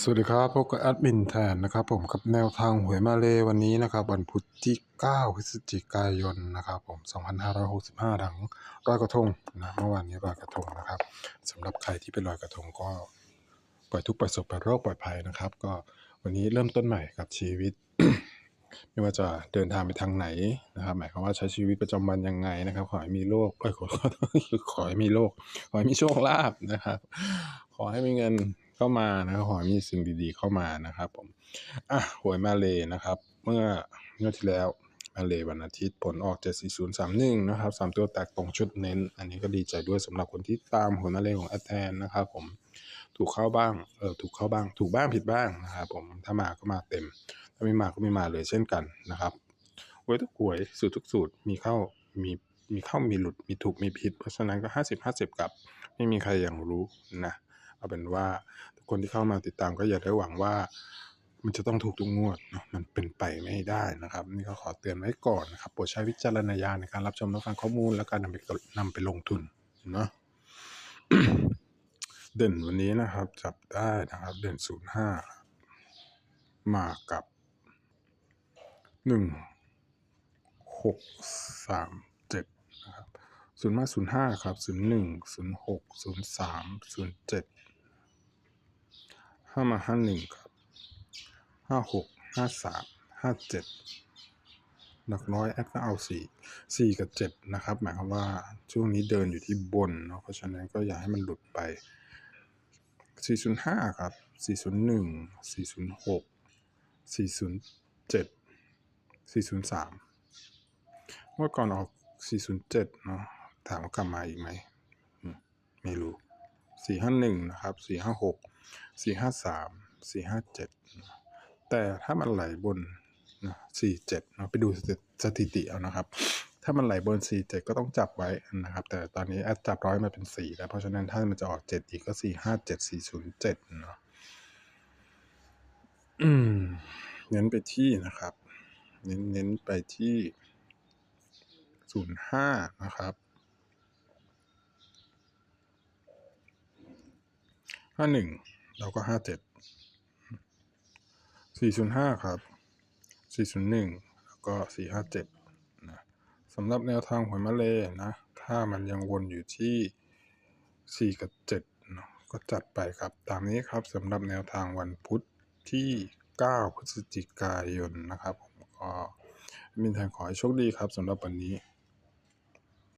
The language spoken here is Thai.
สวัสดีครับพบกับแอดมินแทนนะครับผมกับแนวทางหวยมาเลวันนี้นะครับวันพุธที่ 9 พฤศจิกายนนะครับผม 2565ถังลอยกระทงนะเมื่อวานนี้ลอยกระทงนะครับสำหรับใครที่เป็นลอยกระทงก็ปล่อยทุกปล่อยโศกปล่อยโรคปล่อดภัยนะครับ ก็วันนี้เริ่มต้นใหม่กับชีวิต ไม่ว่าจะเดินทางไปทางไหนนะครับ หมายความว่าใช้ชีวิตประจำวันยังไงนะครับ ขอให้มีโรคขอขอให้มีโรคขอให้มีโชคลาภนะครับ ขอให้มีเงิน เข้ามานะครับขอให้มีสิ่งดีๆเข้ามานะครับ ผมอะหวยมาเลยนะครับ เมื่อเมื่อที่แล้วมาเลยวันอาทิตย์ผลออก 74031 นะครับสามตัวแตกตรงชุดเน้น อันนี้ก็ดีใจด้วยสำหรับคนที่ตามหวยมาเลยของอาแทนนะครับ ผมถูกเข้าบ้างเออถูกเข้าบ้าง ถูกบ้างผิดบ้างนะครับผมถ้ามาก็มาเต็ม ถ้าไม่มาก็ไม่มาเลยเช่นกันนะครับหวยทุกหวยสูตรทุกสูตรมีเข้ามีมีเข้ามีหลุดมีถูกมีผิด เพราะฉะนั้นก็ 50 50 กับ ไม่มีใครอย่างรู้นะเอาเป็นว่า คนที่เข้ามาติดตามก็อย่าได้หวังว่า มันจะต้องถูกทุกงวดเนาะมันเป็นไปไม่ได้นะครับ นี่ก็ขอเตือนไว้ก่อนนะครับโปรดใช้วิจารณญาณในการรับชมรับฟังข้อมูลและการนำไปนำไปลงทุนเนาะเด่นวันนี้นะครับ จับได้นะครับ เด่นศูนย์ห้ามากับหนึ่งหกสามเจ็ดนะครับศูนย์มาศูนย์ห้าครับศูนย์หนึ่งศูนย์หกศูนย์สามศูนย์เจ็ด ห้ามาห้าหนึ่งครับห้าหกห้าสามห้าเจ็ดหลักร้อยแอดก็เอาสี่สี่กับเจ็ดนะครับ หมายความว่าช่วงนี้เดินอยู่ที่บนเนาะเพราะฉะนั้นก็อย่าให้มันหลุดไป405ครับ401 406 407 403เจ็ดสี่ศูนย์สามเมื่อก่อนออก407เจ็ดเนาะถามว่ากลับมาอีกไหมไม่รู้451นะครับสี่ห้าหก 456 453 457แต่ถ้ามันไหลบนนะ47เนาะไปดูสถิติเอานะครับ ถ้ามันไหลบน47ก็ต้องจับไว้นะครับ แต่ตอนนี้แอดจับร้อยมาเป็น4แล้ว เพราะฉะนั้นถ้ามันจะออก7อีกก็4 5 7 4 0 7เจ็ดสี่ศูนาะอืมเน้นไปที่นะครับ เน้นเน้นไปที่05นะครับ 51แล้วก็57 405ครับ401แล้วก็457นะสำหรับแนวทางหวยมะเลนะ ถ้ามันยังวนอยู่ที่4กับ7เนาะก็จัดไปครับ ตามนี้ครับสำหรับแนวทางวันพุธที่ 9 พฤศจิกายนนะครับผมก็มินแทนขอให้โชคดีครับสำหรับวันนี้